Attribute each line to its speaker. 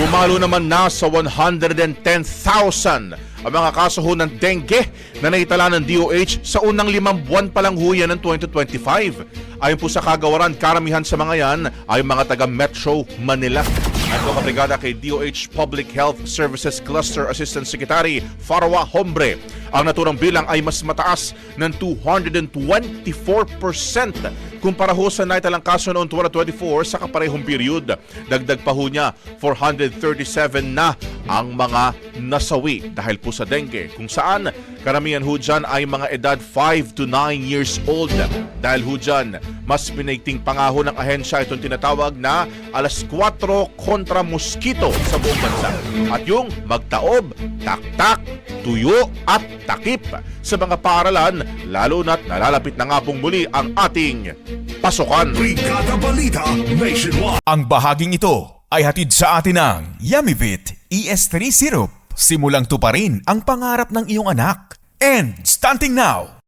Speaker 1: Pumalo naman na sa 110,000 ang mga kaso ho ng dengue na naitala ng DOH sa unang limang buwan pa lang ho yan ng 2025. Ayon po sa kagawaran, karamihan sa mga yan ay mga taga Metro Manila. At mga brigada kay DOH Public Health Services Cluster Assistant Secretary Farwa Hombre. Ang naturang bilang ay mas mataas ng 224% kumpara ho sa naitalang kaso noong 2024 sa kaparehong period. Dagdag pa ho niya, 437 na ang mga nasawi dahil po sa dengue kung saan karamihan ho dyan ay mga edad 5 to 9 years old. Dahil ho dyan, mas pinaiting pangaho ng ahensya itong tinatawag na alas 4 kontra mosquito sa buong bansa. At yung magtaob, taktak, tuyo at takip sa mga paaralan lalo na't nalalapit na nga pong muli ang ating pasukan.
Speaker 2: Brigada Balita Nationwide.
Speaker 3: Ang bahaging ito ay hatid sa atin ng Yummy ES3 Syrup. Simulang tuparin ang pangarap ng iyong anak. And stunting now,